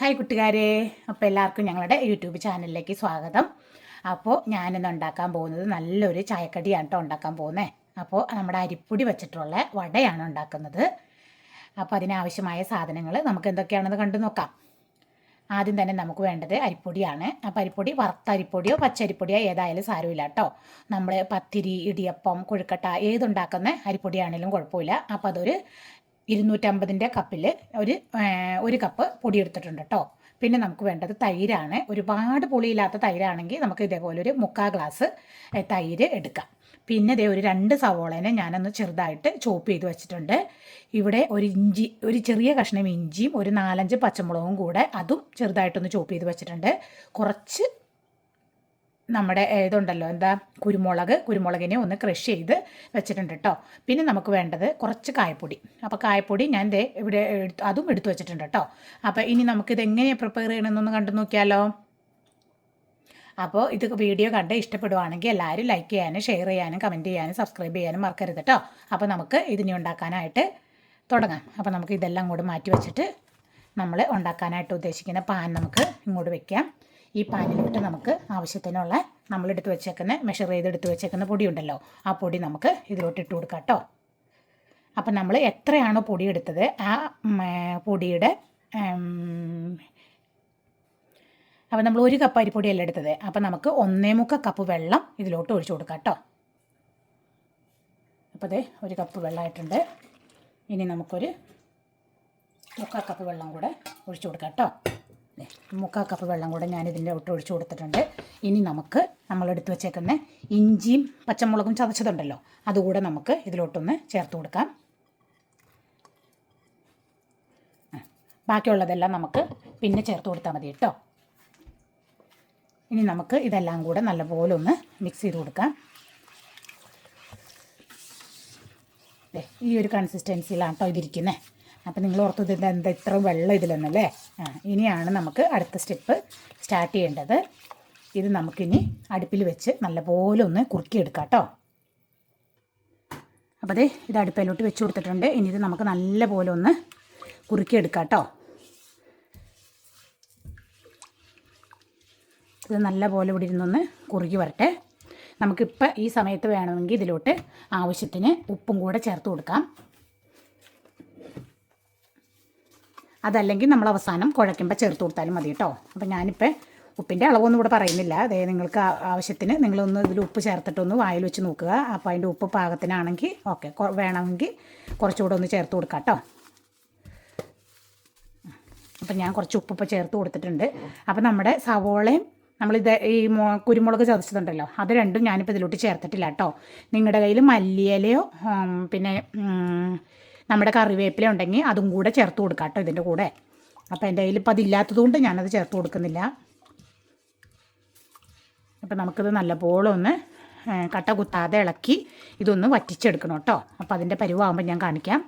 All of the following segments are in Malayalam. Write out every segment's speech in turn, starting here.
ഹായ് കുട്ടുകാരെ. അപ്പോൾ എല്ലാവർക്കും ഞങ്ങളുടെ യൂട്യൂബ് ചാനലിലേക്ക് സ്വാഗതം. അപ്പോൾ ഞാനിന്ന് ഉണ്ടാക്കാൻ പോകുന്നത് നല്ലൊരു ചായക്കടിയാണ് കേട്ടോ ഉണ്ടാക്കാൻ പോകുന്നത് അപ്പോൾ നമ്മുടെ അരിപ്പൊടി വെച്ചിട്ടുള്ള വടയാണ് ഉണ്ടാക്കുന്നത്. അപ്പോൾ അതിനാവശ്യമായ സാധനങ്ങൾ നമുക്ക് എന്തൊക്കെയാണെന്ന് കണ്ടു നോക്കാം. ആദ്യം തന്നെ നമുക്ക് വേണ്ടത് അരിപ്പൊടിയാണ്. അപ്പോൾ അരിപ്പൊടി വറുത്ത അരിപ്പൊടിയോ പച്ചരിപ്പൊടിയോ ഏതായാലും സാരമില്ല കേട്ടോ നമ്മൾ പത്തിരി ഇടിയപ്പം കൊഴുക്കട്ട ഏതുണ്ടാക്കുന്ന അരിപ്പൊടിയാണെങ്കിലും കുഴപ്പമില്ല. അപ്പോൾ അതൊരു ഇരുന്നൂറ്റമ്പതിന്റെ കപ്പിൽ ഒരു ഒരു കപ്പ് പൊടി എടുത്തിട്ടുണ്ട് കേട്ടോ പിന്നെ നമുക്ക് വേണ്ടത് തൈരാണ്. ഒരുപാട് പുളിയില്ലാത്ത തൈരാണെങ്കിൽ നമുക്ക് ഇതേപോലെ ഒരു മുക്കാൽ ഗ്ലാസ് തൈര് എടുക്കാം. പിന്നെ ഇതേ ഒരു രണ്ട് സവോളേനെ ഞാനൊന്ന് ചെറുതായിട്ട് ചോപ്പ് ചെയ്ത് വെച്ചിട്ടുണ്ട്. ഇവിടെ ഒരു ഇഞ്ചി ഒരു ചെറിയ കഷ്ണം ഇഞ്ചിയും ഒരു നാലഞ്ച് പച്ചമുളകും കൂടെ അതും ചെറുതായിട്ടൊന്ന് ചോപ്പ് ചെയ്ത് വെച്ചിട്ടുണ്ട്. കുറച്ച് നമ്മുടെ ഇതുണ്ടല്ലോ എന്താ കുരുമുളക് കുരുമുളകിനെ ഒന്ന് ക്രഷ് ചെയ്ത് വെച്ചിട്ടുണ്ട് കേട്ടോ പിന്നെ നമുക്ക് വേണ്ടത് കുറച്ച് കായപ്പൊടി. അപ്പോൾ കായപ്പൊടി ഞാൻ ദേ ഇവിടെ അതും എടുത്തു വെച്ചിട്ടുണ്ട് കേട്ടോ അപ്പോൾ ഇനി നമുക്കിത് എങ്ങനെയാണ് പ്രിപ്പയർ ചെയ്യണമെന്നൊന്ന് കണ്ടു നോക്കിയാലോ? അപ്പോൾ ഇത് വീഡിയോ കണ്ട് ഇഷ്ടപ്പെടുവാണെങ്കിൽ എല്ലാവരും ലൈക്ക് ചെയ്യാനും ഷെയർ ചെയ്യാനും കമന്റ് ചെയ്യാനും സബ്സ്ക്രൈബ് ചെയ്യാനും മറക്കരുത് കേട്ടോ അപ്പോൾ നമുക്ക് ഇതിനി ഉണ്ടാക്കാനായിട്ട് തുടങ്ങാം. അപ്പോൾ നമുക്ക് ഇതെല്ലാം കൂടെ മാറ്റി വെച്ചിട്ട് നമ്മൾ ഉണ്ടാക്കാനായിട്ട് ഉദ്ദേശിക്കുന്ന പാൻ നമുക്ക് ഇങ്ങോട്ട് വെക്കാം. ഈ പാനിലോട്ട് നമുക്ക് ആവശ്യത്തിനുള്ള നമ്മളെടുത്ത് വെച്ചേക്കുന്ന മെഷർ ചെയ്തെടുത്ത് വെച്ചേക്കുന്ന പൊടി ഉണ്ടല്ലോ ആ പൊടി നമുക്ക് ഇതിലോട്ട് ഇട്ട് കൊടുക്കാം കേട്ടോ അപ്പം നമ്മൾ എത്രയാണോ പൊടി എടുത്തത് ആ പൊടിയുടെ അപ്പം നമ്മൾ ഒരു കപ്പ് അരിപ്പൊടിയല്ല എടുത്തത്. അപ്പം നമുക്ക് ഒന്നേ മുക്ക കപ്പ് വെള്ളം ഇതിലോട്ട് ഒഴിച്ചു കൊടുക്കാം കേട്ടോ അപ്പോൾ അതെ ഒരു കപ്പ് വെള്ളമായിട്ടുണ്ട്. ഇനി നമുക്കൊരു മുക്കാൽ കപ്പ് വെള്ളം കൂടെ ഒഴിച്ചു കൊടുക്കാം കേട്ടോ മുക്കാൽ കപ്പ് വെള്ളം കൂടെ ഞാൻ ഇതിന്റെ ഒട്ട് ഒഴിച്ചു കൊടുത്തിട്ടുണ്ട്. ഇനി നമുക്ക് നമ്മൾ എടുത്തു വെച്ചേക്കുന്ന ഇഞ്ചിയും പച്ചമുളകും ചതച്ചതുണ്ടല്ലോ അതുകൂടെ നമുക്ക് ഇതിലോട്ടൊന്ന് ചേർത്ത് കൊടുക്കാം. ബാക്കിയുള്ളതെല്ലാം നമുക്ക് പിന്നെ ചേർത്ത് കൊടുത്താൽ മതി കേട്ടോ. ഇനി നമുക്ക് ഇതെല്ലാം കൂടെ നല്ലപോലെ ഒന്ന് മിക്സ് ചെയ്ത് കൊടുക്കാം. ഈ ഒരു കൺസിസ്റ്റൻസിയിലാണ് കേട്ടോ ഇതിരിക്കുന്നത് അപ്പം നിങ്ങൾ ഓർത്ത് ഇത് എന്താ ഇത്ര വെള്ളം ഇതിലെന്നല്ലേ? ആ ഇനിയാണ് നമുക്ക് അടുത്ത സ്റ്റെപ്പ് സ്റ്റാർട്ട് ചെയ്യേണ്ടത്. ഇത് നമുക്കിനി അടുപ്പിൽ വെച്ച് നല്ലപോലെ ഒന്ന് കുറുക്കിയെടുക്കാം കേട്ടോ. അപ്പോൾ അതെ ഇത് അടുപ്പിലോട്ട് വെച്ച് കൊടുത്തിട്ടുണ്ട്. ഇനി ഇത് നമുക്ക് നല്ലപോലെ ഒന്ന് കുറുക്കിയെടുക്കാം കേട്ടോ. ഇത് നല്ലപോലെ ഇവിടെ ഇരുന്നൊന്ന് കുറുകി വരട്ടെ. നമുക്കിപ്പോൾ ഈ സമയത്ത് വേണമെങ്കിൽ ഇതിലോട്ട് ആവശ്യത്തിന് ഉപ്പും കൂടെ ചേർത്ത് കൊടുക്കാം. അതല്ലെങ്കിൽ നമ്മൾ അവസാനം കുഴയ്ക്കുമ്പോൾ ചേർത്ത് കൊടുത്താലും മതി കേട്ടോ. അപ്പം ഞാനിപ്പോൾ ഉപ്പിന്റെ അളവൊന്നും ഇവിടെ പറയുന്നില്ല. അതേ നിങ്ങൾക്ക് ആവശ്യത്തിന് നിങ്ങളൊന്ന് ഇതിൽ ഉപ്പ് ചേർത്തിട്ടൊന്ന് വായിൽ വെച്ച് നോക്കുക. അപ്പോൾ അതിന്റെ ഉപ്പ് പാകത്തിനാണെങ്കിൽ ഓക്കെ വേണമെങ്കിൽ കുറച്ചുകൂടെ ഒന്ന് ചേർത്ത് കൊടുക്കാം കേട്ടോ. അപ്പം ഞാൻ കുറച്ച് ഉപ്പ് ഇപ്പോൾ ചേർത്ത് കൊടുത്തിട്ടുണ്ട്. അപ്പം നമ്മുടെ സവോളയും നമ്മളിത് ഈ കുരുമുളക് ചതച്ചതുണ്ടല്ലോ അത് രണ്ടും ഞാനിപ്പോൾ ഇതിലോട്ട് ചേർത്തിട്ടില്ല കേട്ടോ. നിങ്ങളുടെ കയ്യിൽ മല്ലിയിലയോ പിന്നെ നമ്മുടെ കറിവേപ്പില ഉണ്ടെങ്കിൽ അതും കൂടെ ചേർത്ത് കൊടുക്കാം കേട്ടോ ഇതിന്റെ കൂടെ. അപ്പോൾ എന്റെ കയ്യിൽ ഇപ്പോൾ അതില്ലാത്തതുകൊണ്ട് ഞാനത് ചേർത്ത് കൊടുക്കുന്നില്ല. അപ്പം നമുക്കിത് നല്ലപോലെ ഒന്ന് കട്ട കുത്താതെ ഇളക്കി ഇതൊന്ന് വറ്റിച്ചെടുക്കണം കേട്ടോ. അപ്പോൾ അതിന്റെ പരിവാകുമ്പോൾ ഞാൻ കാണിക്കാം.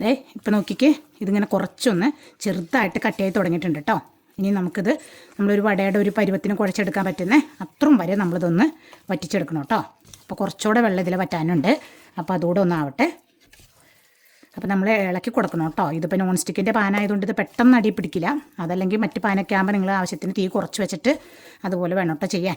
അതെ ഇപ്പം നോക്കിക്കേ ഇതിങ്ങനെ കുറച്ചൊന്ന് ചെറുതായിട്ട് കട്ടിയായി തുടങ്ങിയിട്ടുണ്ട് കേട്ടോ. ഇനി നമുക്കിത് നമ്മളൊരു വടയുടെ ഒരു പരുവത്തിന് കുഴച്ചെടുക്കാൻ പറ്റുന്ന അത്രയും വരെ നമ്മളിതൊന്ന് വറ്റിച്ചെടുക്കണം കേട്ടോ. അപ്പോൾ കുറച്ചുകൂടെ വെള്ളം ഇതിൽ വറ്റാനുണ്ട്. അപ്പോൾ അതുകൂടെ ഒന്നാവട്ടെ. അപ്പോൾ നമ്മൾ ഇളക്കി കൊടുക്കണം കേട്ടോ. ഇതിപ്പോൾ നോൺ സ്റ്റിക്കിന്റെ പാനായതുകൊണ്ട് ഇത് പെട്ടെന്ന് അടി പിടിക്കില്ല. അതല്ലെങ്കിൽ മറ്റ് പാനൊക്കെ ആകുമ്പോൾ നിങ്ങൾ ആവശ്യത്തിന് തീ കുറച്ച് വെച്ചിട്ട് അതുപോലെ വേണം കേട്ടോ ചെയ്യാൻ.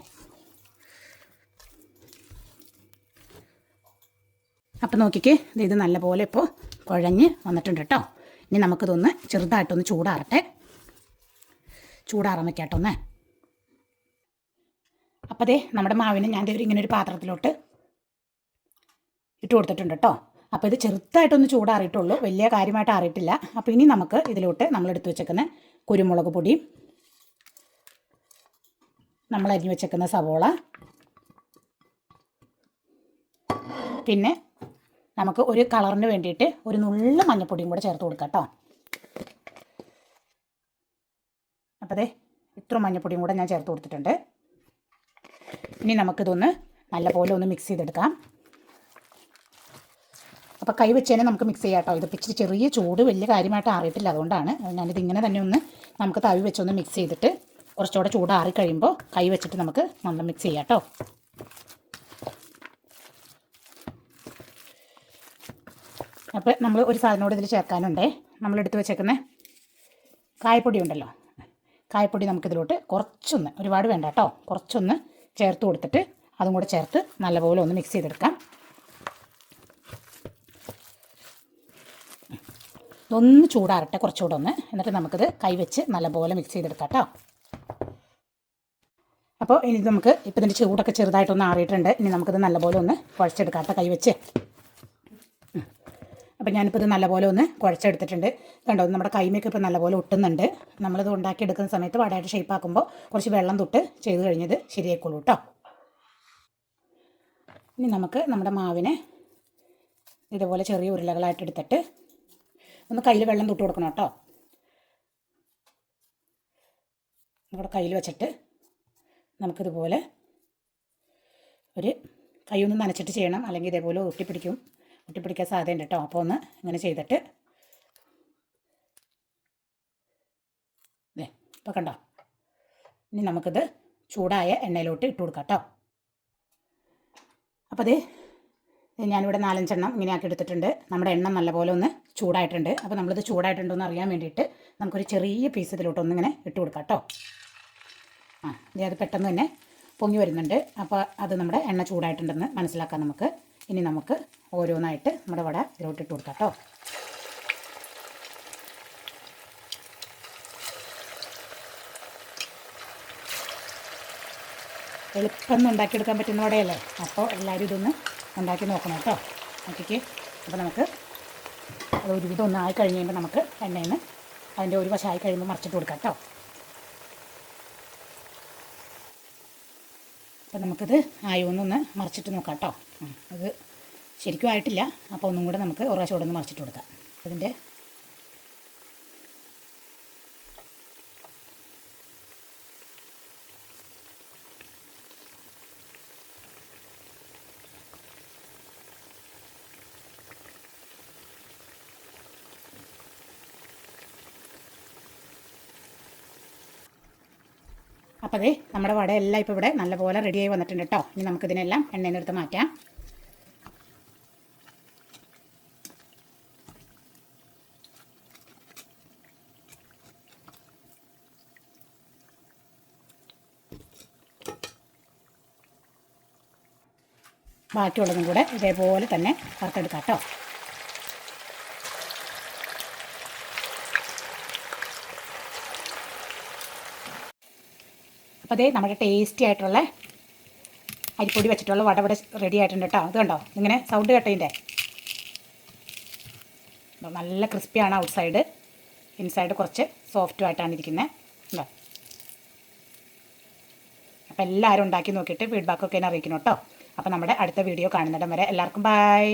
അപ്പോൾ നോക്കിക്കേ ഇത് നല്ലപോലെ ഇപ്പോൾ കുഴഞ്ഞ് വന്നിട്ടുണ്ട് കേട്ടോ. ഇനി നമുക്കിതൊന്ന് ചെറുതായിട്ടൊന്ന് ചൂടാറട്ടെ. ചൂടാറാൻ വെക്കാട്ടോ ഒന്ന്. അപ്പോൾ ദേ നമ്മുടെ മാവിനെ ഞാൻ ഇങ്ങനെ ഒരു പാത്രത്തിലോട്ട് ഇട്ട് കൊടുത്തിട്ടുണ്ട് കേട്ടോ. അപ്പോൾ ഇത് ചെറുതായിട്ടൊന്ന് ചൂടാറിയിട്ടുള്ളൂ. വലിയ കാര്യമായിട്ട് ആറിയിട്ടില്ല. അപ്പോൾ ഇനി നമുക്ക് ഇതിലോട്ട് നമ്മൾ എടുത്തു വെച്ചേക്കുന്ന കുരുമുളക് പൊടിയും നമ്മൾ അരിഞ്ഞു വെച്ചേക്കുന്ന സവോള പിന്നെ നമുക്ക് ഒരു കളറിന് വേണ്ടിയിട്ട് ഒരു നുള്ള മഞ്ഞപ്പൊടിയും കൂടെ ചേർത്ത് കൊടുക്കാം കേട്ടോ. അപ്പോൾ അതെ ഇത്ര മഞ്ഞപ്പൊടിയും കൂടെ ഞാൻ ചേർത്ത് കൊടുത്തിട്ടുണ്ട്. ഇനി നമുക്കിതൊന്ന് നല്ലപോലെ ഒന്ന് മിക്സ് ചെയ്തെടുക്കാം. അപ്പോൾ കൈ വെച്ച് തന്നെ നമുക്ക് മിക്സ് ചെയ്യാം കേട്ടോ. ഇത് ഇച്ചിരി ചെറിയ ചൂട് വലിയ കാര്യമായിട്ട് ആറിയിട്ടില്ല. അതുകൊണ്ടാണ് ഞാനിത് ഇങ്ങനെ തന്നെ ഒന്ന് നമുക്ക് തവി വെച്ചൊന്ന് മിക്സ് ചെയ്തിട്ട് കുറച്ചുകൂടെ ചൂടാറി കഴിയുമ്പോൾ കൈ വെച്ചിട്ട് നമുക്ക് നല്ല മിക്സ് ചെയ്യാം കേട്ടോ. അപ്പോൾ നമ്മൾ ഒരു സാധനോട് ഇതിൽ ചേർക്കാനുണ്ടേ. നമ്മളെടുത്ത് വെച്ചേക്കുന്ന കായപ്പൊടി ഉണ്ടല്ലോ. കായപ്പൊടി നമുക്കിതിലോട്ട് കുറച്ചൊന്ന് ഒരുപാട് വേണ്ട കേട്ടോ. കുറച്ചൊന്ന് ചേർത്ത് കൊടുത്തിട്ട് അതും കൂടെ ചേർത്ത് നല്ലപോലെ ഒന്ന് മിക്സ് ചെയ്തെടുക്കാം. ഇതൊന്ന് ചൂടാറട്ടെ കുറച്ചുകൂടെ ഒന്ന്. എന്നിട്ട് നമുക്കിത് കൈവച്ച് നല്ലപോലെ മിക്സ് ചെയ്തെടുക്കാം കേട്ടോ അപ്പോൾ ഇനി നമുക്ക് ഇപ്പോൾ ഇതിന്റെ ചൂടൊക്കെ ചെറുതായിട്ടൊന്ന് ആറിയിട്ടുണ്ട്. ഇനി നമുക്കിത് നല്ലപോലെ ഒന്ന് കുഴച്ചെടുക്കാം കേട്ടോ കൈവച്ച് അപ്പം ഞാനിപ്പോൾ ഇത് നല്ലപോലെ ഒന്ന് കുഴച്ചെടുത്തിട്ടുണ്ട്. കണ്ടോ നമ്മുടെ കൈമയൊക്കെ ഇപ്പോൾ നല്ലപോലെ ഒട്ടുന്നുണ്ട്. നമ്മളിത് ഉണ്ടാക്കിയെടുക്കുന്ന സമയത്ത് വടയായിട്ട് ഷേപ്പ് ആക്കുമ്പോൾ കുറച്ച് വെള്ളം തൊട്ട് ചെയ്ത് കഴിഞ്ഞത് ശരിയായിക്കോളൂ കേട്ടോ ഇനി നമുക്ക് നമ്മുടെ മാവിനെ ഇതുപോലെ ചെറിയ ഉരുളകളായിട്ട് എടുത്തിട്ട് ഒന്ന് കയ്യിൽ വെള്ളം തൊട്ട് കൊടുക്കണം കേട്ടോ. നമ്മുടെ കയ്യിൽ വെച്ചിട്ട് നമുക്കിതുപോലെ ഒരു കൈ ഒന്ന് നനച്ചിട്ട് ചെയ്യണം. അല്ലെങ്കിൽ ഇതേപോലെ ഒട്ടിപ്പിടിക്കും ഒട്ടിപ്പിടിക്കാൻ സാധ്യതയുണ്ട് കേട്ടോ. അപ്പോൾ ഒന്ന് ഇങ്ങനെ ചെയ്തിട്ട് ഇതേ ഇപ്പോൾ കണ്ടോ? ഇനി നമുക്കിത് ചൂടായ എണ്ണയിലോട്ട് ഇട്ട് കൊടുക്കാം കേട്ടോ. അപ്പോൾ അതേ ഞാനിവിടെ നാലഞ്ചെണ്ണം ഇങ്ങനെ ആക്കി എടുത്തിട്ടുണ്ട്. നമ്മുടെ എണ്ണ നല്ലപോലെ ഒന്ന് ചൂടായിട്ടുണ്ട്. അപ്പോൾ നമ്മളിത് ചൂടായിട്ടുണ്ടോ എന്ന് അറിയാൻ വേണ്ടിയിട്ട് നമുക്കൊരു ചെറിയ പീസ് ഇതിലോട്ട് ഒന്നിങ്ങനെ ഇട്ട് കൊടുക്കാം കേട്ടോ. ആ അത് പെട്ടെന്ന് തന്നെ പൊങ്ങി വരുന്നുണ്ട്. അപ്പോൾ അത് നമ്മുടെ എണ്ണ ചൂടായിട്ടുണ്ടെന്ന് മനസ്സിലാക്കാം നമുക്ക്. ഇനി നമുക്ക് ഓരോന്നായിട്ട് നമ്മുടെ വട ഇതിലോട്ട് ഇട്ട് കൊടുക്കാം കേട്ടോ. എളുപ്പം ഉണ്ടാക്കിയെടുക്കാൻ പറ്റുന്ന വടയല്ലേ? അപ്പോൾ എല്ലാവരും ഇതൊന്ന് ഉണ്ടാക്കി നോക്കണം കേട്ടോ. നോക്കിക്കേ. അപ്പോൾ നമുക്ക് അത് ഒരുവിധം ഒന്ന് ആയി കഴിഞ്ഞ് കഴിയുമ്പോൾ നമുക്ക് എണ്ണയിൽ നിന്ന് അതിന്റെ ഒരു വശമായി കഴിയുമ്പോൾ മറിച്ചിട്ട് കൊടുക്കാം കേട്ടോ. അപ്പം നമുക്കിത് ആയോന്നൊന്ന് മറിച്ചിട്ട് നോക്കാം കേട്ടോ. അത് ശരിക്കും ആയിട്ടില്ല. അപ്പോൾ ഒന്നും കൂടെ നമുക്ക് ഒരു പ്രാവശ്യം കൂടെ ഒന്ന് മറിച്ചിട്ട് കൊടുക്കാം. അതിന്റെ അപ്പോൾ അതെ നമ്മുടെ വട എല്ലാം ഇപ്പോൾ ഇവിടെ നല്ലപോലെ റെഡിയായി വന്നിട്ടുണ്ട് കേട്ടോ ഇനി നമുക്കിതിനെല്ലാം എണ്ണയിൽ നിന്ന് എടുത്ത് മാറ്റാം. ബാക്കിയുള്ളതും കൂടെ ഇതേപോലെ തന്നെ വറുത്തെടുക്കാം കേട്ടോ അപ്പോൾ അതേ നമ്മുടെ ടേസ്റ്റി ആയിട്ടുള്ള അരിപ്പൊടി വെച്ചിട്ടുള്ള വട ഇവിടെ റെഡി ആയിട്ടുണ്ട് കേട്ടോ അത് കണ്ടോ? ഇങ്ങനെ സൗണ്ട് കേട്ടതിന്റെ നല്ല ക്രിസ്പിയാണ് ഔട്ട് സൈഡ് ഇൻസൈഡ് കുറച്ച് സോഫ്റ്റും ആയിട്ടാണ് ഇരിക്കുന്നത് ഉണ്ടോ അപ്പോൾ എല്ലാവരും ഉണ്ടാക്കി നോക്കിയിട്ട് ഫീഡ്ബാക്കൊക്കെ എന്നെ അറിയിക്കണം കേട്ടോ അപ്പോൾ നമ്മുടെ അടുത്ത വീഡിയോ കാണുന്നിടം വരെ എല്ലാവർക്കും ബൈ